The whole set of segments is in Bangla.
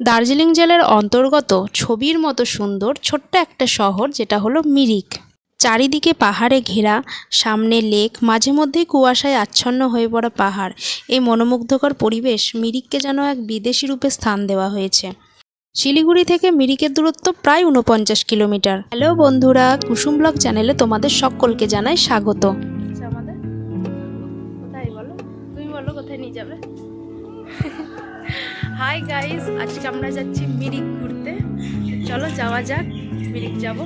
দার্জিলিং জেলার অন্তর্গত ছবির মতো সুন্দর ছোট্ট একটা শহর যেটা হলো মিরিক। চারিদিকে পাহাড়ে ঘেরা, সামনে লেক, মাঝে মধ্যেই কুয়াশায় আচ্ছন্ন হয়ে পড়া পাহাড়। এই মনোমুগ্ধকর পরিবেশ মিরিককে যেন এক বিদেশি রূপে স্থান দেওয়া হয়েছে। শিলিগুড়ি থেকে মিরিকের দূরত্ব প্রায় উনপঞ্চাশ কিলোমিটার। হ্যালো বন্ধুরা, কুসুম ব্লগ চ্যানেলে তোমাদের সকলকে জানাই স্বাগত। আমাদের? কোথায় বলো, তুমি বলো কোথায় নিয়ে যাবে? হাই গাইজ আজকে আমরা যাচ্ছি মিরিক ঘুরতে। চলো যাওয়া যাক মিরিক যাব।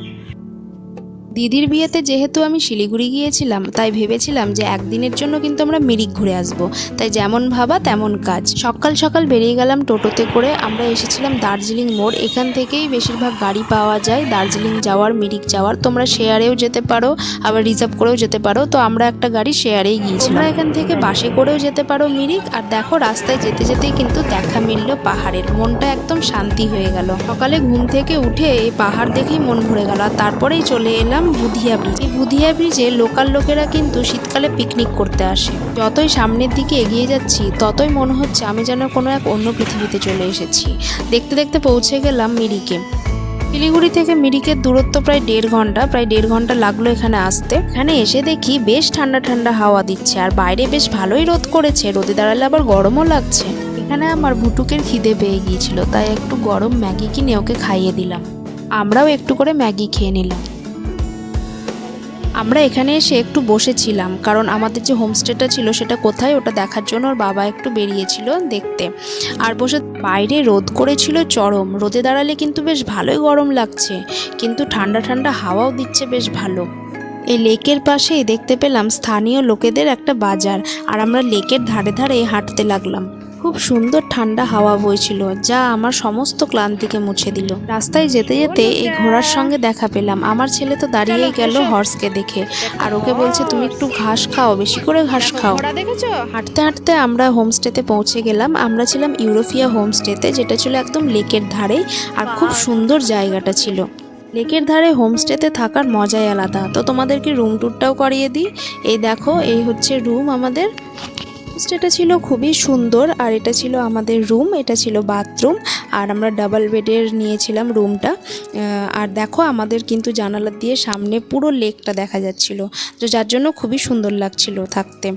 দিদির বিয়েতে যেহেতু আমি শিলিগুড়ি গিয়েছিলাম, তাই ভেবেছিলাম যে একদিনের জন্য কিন্তু আমরা মিরিক ঘুরে আসব। তাই যেমন ভাবা তেমন কাজ। সকাল সকাল বেরিয়ে গেলাম টোটোতে করে আমরা এসেছিলাম দার্জিলিং মোড়। এখান থেকেই বেশিরভাগ গাড়ি পাওয়া যায়। দার্জিলিং যাওয়ার, মিরিক যাওয়ার। তোমরা শেয়ারেও যেতে পারো, আবার রিজার্ভ করেও যেতে পারো। তো আমরা একটা গাড়ি শেয়ারেই গিয়েছিলাম। তোমরা এখান থেকে বাসে করেও যেতে পারো মিরিক। আর দেখো রাস্তায় যেতে যেতেই কিন্তু দেখা মিলল পাহাড়ের। মনটা একদম শান্তি হয়ে গেল। সকালে ঘুম থেকে উঠে এই পাহাড় দেখেই মন ভরে গেল। আর তারপরেই চলে এলাম বুধিয়া ব্রিজ। এই বুধিয়া ব্রিজে লোকাল লোকেরা কিন্তু শীতকালে পিকনিক করতে আসে। যতই সামনের দিকে এগিয়ে যাচ্ছি, ততই মনে হচ্ছে আমি যেন কোনো এক অন্য পৃথিবীতে চলে এসেছি। দেখতে দেখতে পৌঁছে গেলাম মিরিকে। শিলিগুড়ি থেকে মিরিকের দূরত্ব প্রায় দেড় ঘণ্টা, প্রায় দেড় ঘণ্টা লাগল এখানে আসতে। এখানে এসে দেখি বেশ ঠান্ডা ঠান্ডা হাওয়া দিচ্ছে, আর বাইরে বেশ ভালোই রোদ করেছে। রোদে দাঁড়ালে আবার গরমও লাগছে। এখানে আমার ভুটুকের খিদে পেয়ে গিয়েছিল, তাই একটু গরম ম্যাগি কিনে ওকে খাইয়ে দিলাম। আমরাও একটু করে ম্যাগি খেয়ে নিলাম। আমরা এখানে এসে একটু বসেছিলাম, কারণ আমাদের যে হোমস্টেটা ছিল সেটা কোথায় ওটা দেখার জন্য ওর বাবা একটু বেরিয়েছিল দেখতে। আর বসে বাইরে রোদ করেছিল চরম, রোদে দাঁড়ালে কিন্তু বেশ ভালোই গরম লাগছে, কিন্তু ঠান্ডা ঠান্ডা হাওয়াও দিচ্ছে বেশ ভালো। এই লেকের পাশেই দেখতে পেলাম স্থানীয় লোকেদের একটা বাজার, আর আমরা লেকের ধারে ধারে হাঁটতে লাগলাম। খুব সুন্দর ঠান্ডা হাওয়া বইছিল যা আমার সমস্ত ক্লান্তিকে মুছে দিল। রাস্তায় যেতে যেতে এই ঘোড়ার সঙ্গে দেখা পেলাম। আমার ছেলে তো দাঁড়িয়েই গেল হর্সকে দেখে। আর ওকে বলছে তুমি একটু ঘাস খাও বেশি করে ঘাস খাও। দেখেছ? হাঁটতে হাঁটতে আমরা হোমস্টেতে পৌঁছে গেলাম। আমরা ছিলাম ইউরোপিয়া হোমস্টেতে যেটা ছিল একদম লেকের ধারেই আর খুব সুন্দর জায়গাটা ছিল। লেকের ধারে হোমস্টেতে থাকার মজাই আলাদা। তো তোমাদেরকে রুম ট্যুরটাও করিয়ে দিই। এই দেখো এই হচ্ছে রুম আমাদের। হোমস্টেটা ছিল খুবই সুন্দর, আর এটা ছিল আমাদের রুম এটা ছিল বাথরুম আর আমরা ডাবল বেডের নিয়েছিলাম রুমটা আর দেখো আমাদের কিন্তু জানালা দিয়ে সামনে পুরো লেকটা দেখা যাচ্ছিল। তো যার জন্য খুবই সুন্দর লাগছিল থাকতে।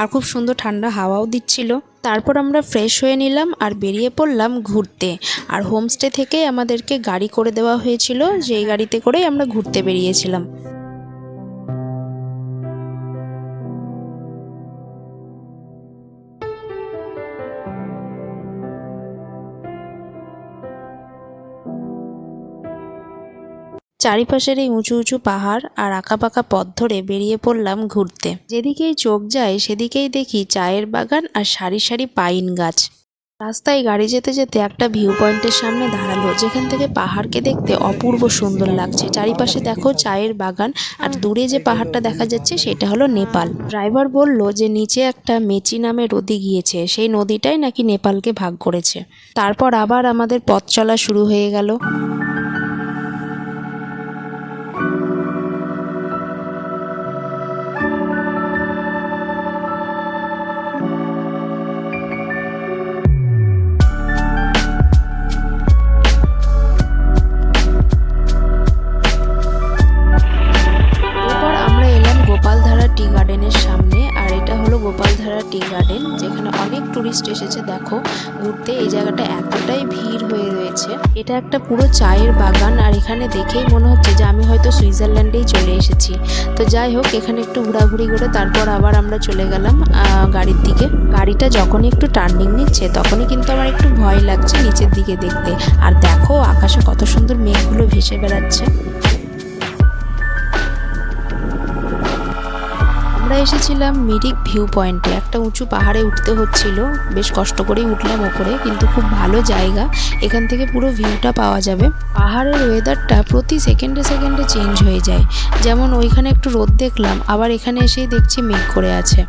আর খুব সুন্দর ঠান্ডা হাওয়াও দিচ্ছিল। তারপর আমরা ফ্রেশ হয়ে নিলাম আর বেরিয়ে পড়লাম ঘুরতে। আর হোমস্টে থেকে আমাদেরকে গাড়ি করে দেওয়া হয়েছিল, যেই গাড়িতে করেই আমরা ঘুরতে বেরিয়েছিলাম। চারিপাশের এই উঁচু উঁচু পাহাড় আর আঁকাবাঁকা পথ ধরে বেরিয়ে পড়লাম ঘুরতে। যেদিকেই চোখ যায়, সেদিকেই দেখি চায়ের বাগান আর সারি সারি পাইন গাছ। রাস্তায় গাড়ি যেতে যেতে একটা ভিউ পয়েন্টের সামনে দাঁড়াল, যেখান থেকে পাহাড়কে দেখতে অপূর্ব সুন্দর লাগছে। চারিপাশে দেখো চায়ের বাগান আর দূরে যে পাহাড়টা দেখা যাচ্ছে, সেটা হলো নেপাল। ড্রাইভার বলল যে, নিচে একটা মেচি নামে নদী গিয়েছে, সেই নদীটাই নাকি নেপালকে ভাগ করেছে। তারপর আবার আমাদের পথ চলা শুরু হয়ে গেল। সামনে, আর এটা হলো গোপালধারা টি গার্ডেন, যেখানে অনেক টুরিস্ট এসেছে। দেখো, ঘুরতে এই জায়গাটা এতটাই ভিড় হয়ে রয়েছে। এটা একটা পুরো চায়ের বাগান, আর এখানে দেখেই মনে হচ্ছে যে আমি হয়তো সুইজারল্যান্ডেই চলে এসেছি। তো যাই হোক, এখানে একটু ঘোরাঘুরি করে তারপর আবার আমরা চলে গেলাম গাড়ির দিকে। গাড়িটা যখনই একটু টার্নিং নিচ্ছে, তখনই কিন্তু আমার একটু ভয় লাগছে নিচের দিকে দেখতে। আর দেখো, আকাশে কত সুন্দর মেঘগুলো ভেসে বেড়াচ্ছে। আমরা এসেছিলাম মিরিক ভিউ পয়েন্টে একটা উঁচু পাহাড়ে উঠতে হচ্ছিল। বেশ কষ্ট করেই উঠলাম ওপরে, কিন্তু খুব ভালো জায়গা। এখান থেকে পুরো ভিউটা পাওয়া যাবে। পাহাড়ের ওয়েদারটা প্রতি সেকেন্ডে সেকেন্ডে চেঞ্জ হয়ে যায়। যেমন ওইখানে একটু রোদ দেখলাম, আবার এখানে এসেই দেখছি মেঘ করে আছে।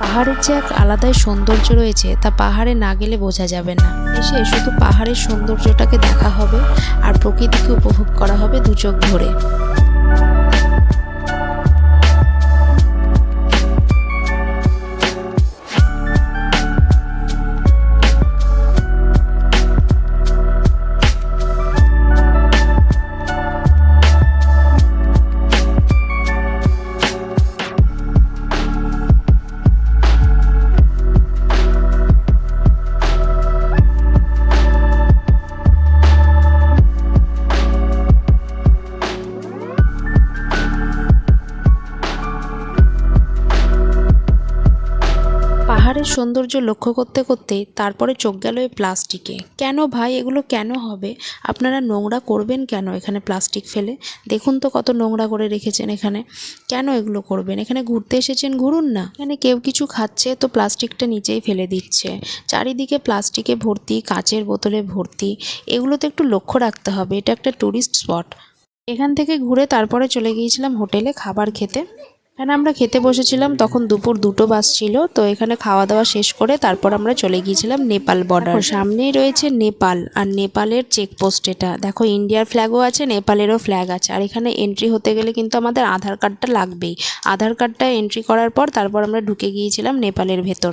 পাহাড়ের যে এক আলাদাই সৌন্দর্য রয়েছে, তা পাহাড়ে না গেলে বোঝা যাবে না। এসে শুধু পাহাড়ের সৌন্দর্যটাকে দেখা হবে, আর প্রকৃতিকে উপভোগ করা হবে দু চোখ ভরে। সৌন্দর্য লক্ষ্য করতে করতে তারপরে চোখ গেল এই প্লাস্টিকে। কেন ভাই? এগুলো কেন হবে? আপনারা নোংরা করবেন কেন এখানে প্লাস্টিক ফেলে? দেখুন তো কত নোংরা করে রেখেছেন এখানে। কেন এগুলো করবেন? এখানে ঘুরতে এসেছেন? ঘুরুন না। এখানে কেউ কিছু খাচ্ছে তো প্লাস্টিকটা নিচেই ফেলে দিচ্ছে। চারিদিকে প্লাস্টিকে ভর্তি, কাচের বোতলে ভর্তি। এগুলো তো একটু লক্ষ্য রাখতে হবে। এটা একটা ট্যুরিস্ট স্পট। এখান থেকে ঘুরে তারপরে চলে গিয়েছিলাম হোটেলে খাবার খেতে। এখানে আমরা খেতে বসেছিলাম, তখন দুপুর দুটো বাস ছিল, তো এখানে খাওয়া দাওয়া শেষ করে তারপর আমরা চলে গিয়েছিলাম নেপাল বর্ডার সামনেই রয়েছে নেপাল, আর নেপালের চেকপোস্ট এটা। দেখো ইন্ডিয়ার ফ্ল্যাগও আছে, নেপালেরও ফ্ল্যাগ আছে, আর এখানে এন্ট্রি হতে গেলে কিন্তু আমাদের আধার কার্ডটা লাগবেই। আধার কার্ডটা এন্ট্রি করার পর তারপর আমরা ঢুকে গিয়েছিলাম নেপালের ভেতর।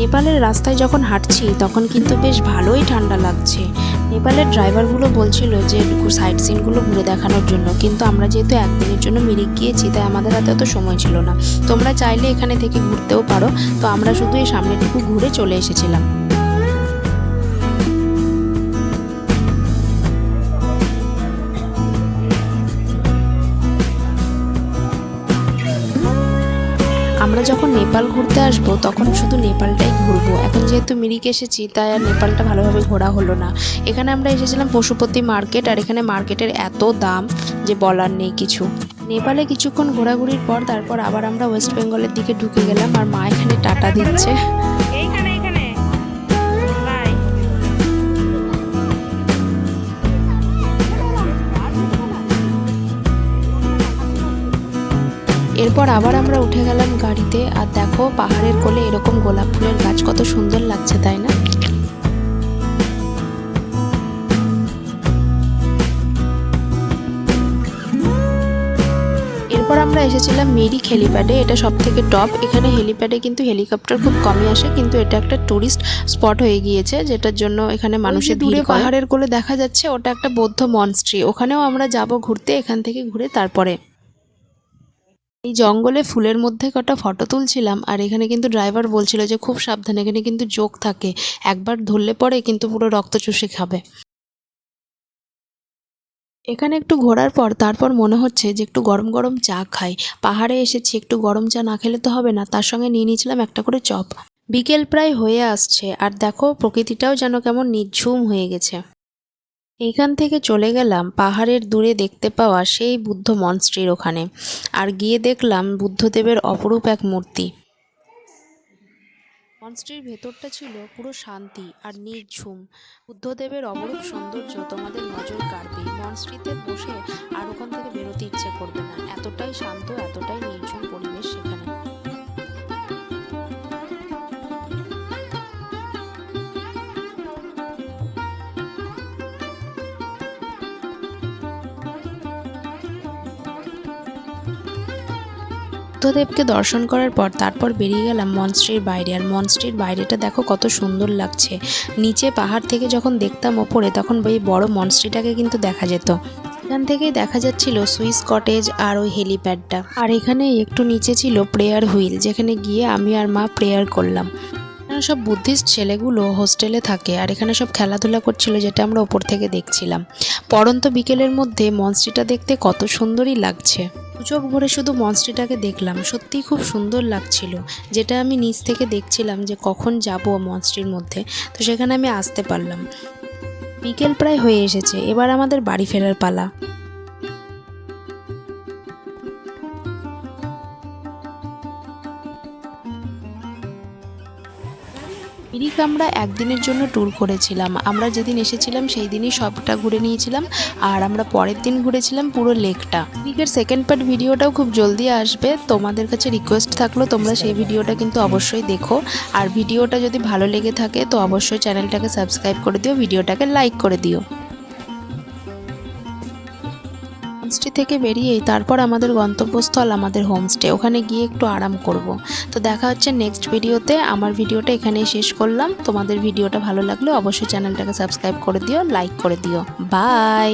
নেপালের রাস্তায় যখন হাঁটছি, তখন কিন্তু বেশ ভালোই ঠান্ডা লাগছে। নেপালের ড্রাইভারগুলো বলছিল যে সাইট সিনগুলো ঘুরে দেখানোর জন্য। কিন্তু আমরা যেহেতু একদিনের জন্য মিরিক গিয়েছি, তাই আমাদের হাতে অত সময় ছিল না। তোমরা চাইলে এখানে থেকে ঘুরতেও পারো। তো আমরা শুধু এই সামনেটুকু ঘুরে চলে এসেছিলাম। যখন নেপাল ঘুরতে আসব, তখন শুধু নেপালটাই ঘুরবো। এখন যেহেতু মিরিক এসেছি, তাই আর নেপালটা ভালোভাবে ঘোরা হলো না। এখানে আমরা এসেছিলাম পশুপতি মার্কেট, আর এখানে মার্কেটের এত দাম যে বলার নেই কিছু। নেপালে কিছুক্ষণ ঘোরাঘুরির পর তারপর আবার আমরা ওয়েস্ট বেঙ্গলের দিকে ঢুকে গেলাম, আর মা এখানে টাটা দিচ্ছে। এরপর আবার আমরা উঠে গেলাম গাড়িতে। আর দেখো পাহাড়ের কোলে এরকম গোলাপ ফুলের গাছ কত সুন্দর লাগছে তাই না? এরপর আমরা এসেছিলাম মেরিক হেলিপ্যাডে এটা সব থেকে টপ এখানে হেলিপ্যাডে কিন্তু হেলিকপ্টার খুব কমই আসে কিন্তু এটা একটা টুরিস্ট স্পট হয়ে গিয়েছে যেটার জন্য এখানে মানুষের দূরে পাহাড়ের কোলে দেখা যাচ্ছে ওটা একটা বৌদ্ধ মনস্ট্রি ওখানেও আমরা যাব ঘুরতে এখান থেকে ঘুরে তারপরে। এই জঙ্গলে ফুলের মধ্যে কটা ফটো তুলছিলাম আর এখানে কিন্তু ড্রাইভার বলছিল যে খুব সাবধানে এখানে কিন্তু জোক থাকে। একবার ধরলে পরে কিন্তু পুরো রক্ত চুষে খাবে। এখানে একটু ঘোরার পর তারপর মনে হচ্ছে যে একটু গরম গরম চা খাই। পাহাড়ে এসেছি, একটু গরম চা না খেলে তো হবে না। তার সঙ্গে নিয়ে নিয়েছিলাম একটা করে চপ। বিকেল প্রায় হয়ে আসছে আর দেখো প্রকৃতিটাও যেন কেমন নিঝুম হয়ে গেছে। এইখান থেকে চলে গেলাম পাহাড়ের দূরে দেখতে পাওয়া সেই বুদ্ধ মনস্ট্রির ওখানে। আর গিয়ে দেখলাম বুদ্ধদেবের অপরূপ এক মূর্তি। মনস্ট্রির ভেতরটা ছিল পুরো শান্তি আর নির্ঝুম। বুদ্ধদেবের অপরূপ সৌন্দর্য তোমাদের নজর কাড়বে। মনস্ট্রিতে বসে আর ওখান থেকে বেরোতে ইচ্ছে করবে না। এতটাই শান্ত, এতটাই নির্ঝুম পরিবেশ সেখানে। বুদ্ধদেবকে দর্শন করার পর তারপর বেরিয়ে গেলাম মনস্ট্রির বাইরে। আর মনস্ট্রির বাইরেটা দেখো কত সুন্দর লাগছে। নিচে পাহাড় থেকে যখন দেখতাম ওপরে, তখন ওই বড় মনস্ট্রিটাকে কিন্তু দেখা যেত। এখান থেকেই দেখা যাচ্ছিল সুইস কটেজ আর ওই হেলিপ্যাডটা। আর এখানে একটু নিচে ছিল প্রেয়ার হুইল, যেখানে গিয়ে আমি আর মা প্রেয়ার করলাম। এখানে সব বুদ্ধিস্ট ছেলেগুলো হোস্টেলে থাকে, আর এখানে সব খেলাধুলা করছিল যেটা আমরা ওপর থেকে দেখছিলাম। পরন্ত বিকেলের মধ্যে মনস্ট্রিটা দেখতে কত সুন্দরই লাগছে। চোখ ভরে শুধু মনস্ট্রিটাকে দেখলাম। সত্যিই খুব সুন্দর লাগছিল। যেটা আমি নিচ থেকে দেখছিলাম যে কখন যাব মনস্ট্রির মধ্যে, তো সেখানে আমি আসতে পারলাম। বিকেল প্রায় হয়ে এসেছে। এবার আমাদের বাড়ি ফেরার পালা। মিরিক আমরা একদিনের জন্য ট্যুর করেছিলাম। আমরা যেদিন এসেছিলাম সেই দিনই সবটা ঘুরে নিয়েছিলাম আর আমরা পরের দিন ঘুরেছিলাম পুরো লেকটা। মিরিকের সেকেন্ড পার্ট ভিডিওটাও খুব জলদি আসবে। তোমাদের কাছে রিকোয়েস্ট থাকল, তোমরা সেই ভিডিওটা কিন্তু অবশ্যই দেখো। আর ভিডিওটা যদি ভালো লেগে থাকে, তো অবশ্যই চ্যানেলটাকে সাবস্ক্রাইব করে দিও, ভিডিওটাকে লাইক করে দিও। হোমস্টে থেকে বেরিয়েই তারপর আমাদের গন্তব্যস্থল আমাদের হোমস্টে। ওখানে গিয়ে একটু আরাম করব। তো দেখা হচ্ছে নেক্সট ভিডিওতে আমার ভিডিওটা এখানেই শেষ করলাম। তোমাদের ভিডিওটা ভালো লাগলে অবশ্যই চ্যানেলটাকে সাবস্ক্রাইব করে দিও লাইক করে দিও। বাই